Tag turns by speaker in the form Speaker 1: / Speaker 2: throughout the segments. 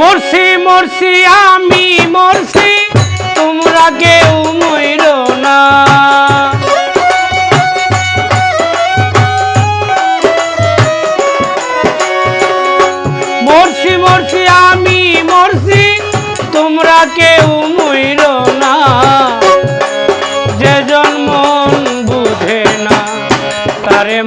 Speaker 1: মরছি মরছি, আমি মরছি, তোমরা কেউ মইর না। মরছি মরছি, আমি মরছি, তোমরা কেউ মইর না। যে জন্ম বুঝে না, তারে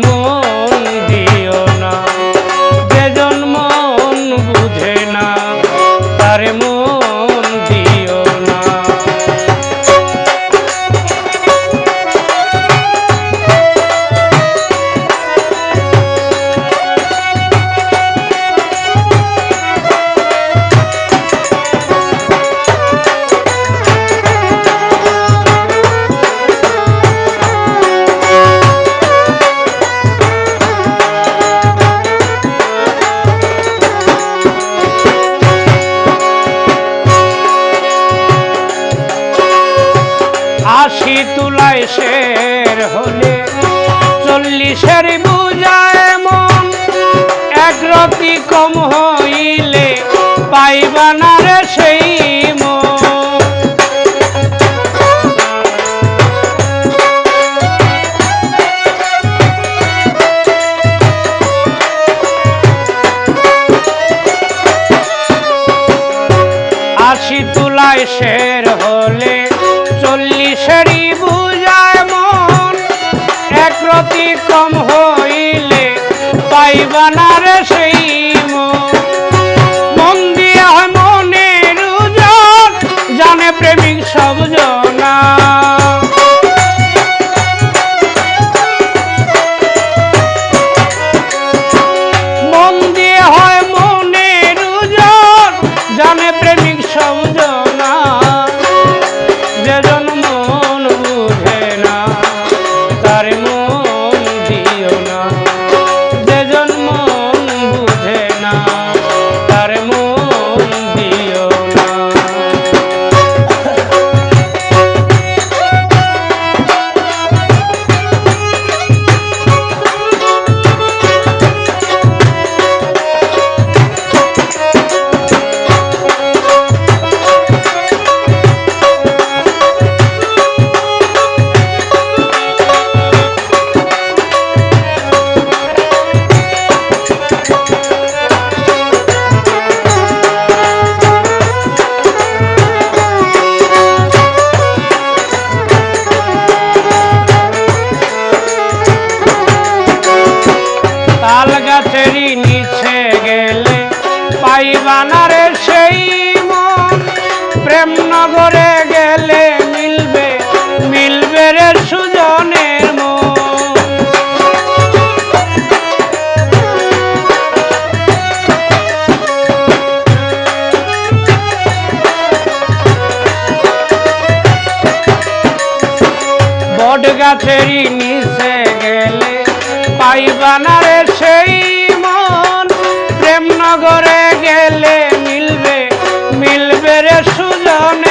Speaker 1: তুলায় শের হলে চল্লিশের বুঝায় মন। এক রতি কম হইলে পাইবা না না সেই গাছেরই নিচে গেলে পাইবানা রে সেই মন। প্রেমনগরে গেলে মিলবে মিলবে রে সুজনের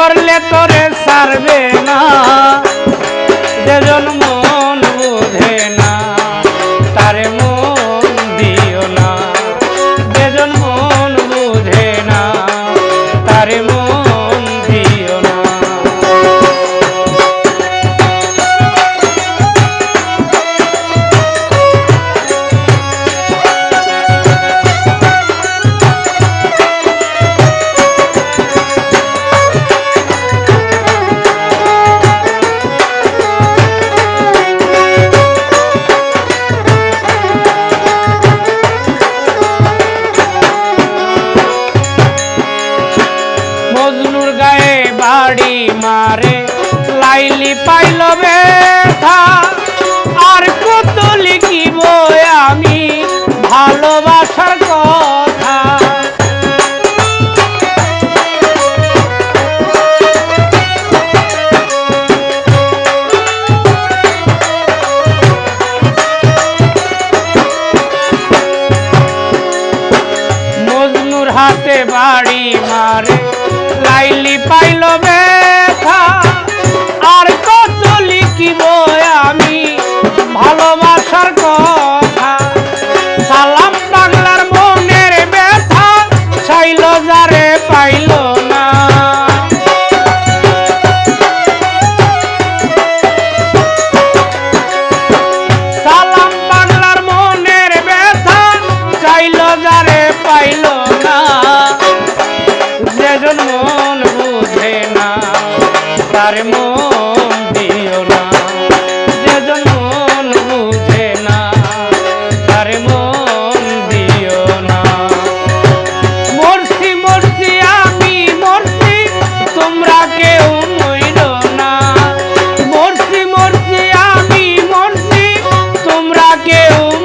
Speaker 1: ধরলে তোরে সারবে না। যেজন মজনুর গায়ে বাড়ি মারে লাইলি পাইল বেথা আর কত লিখিব আমি ভালোবাসার কেউ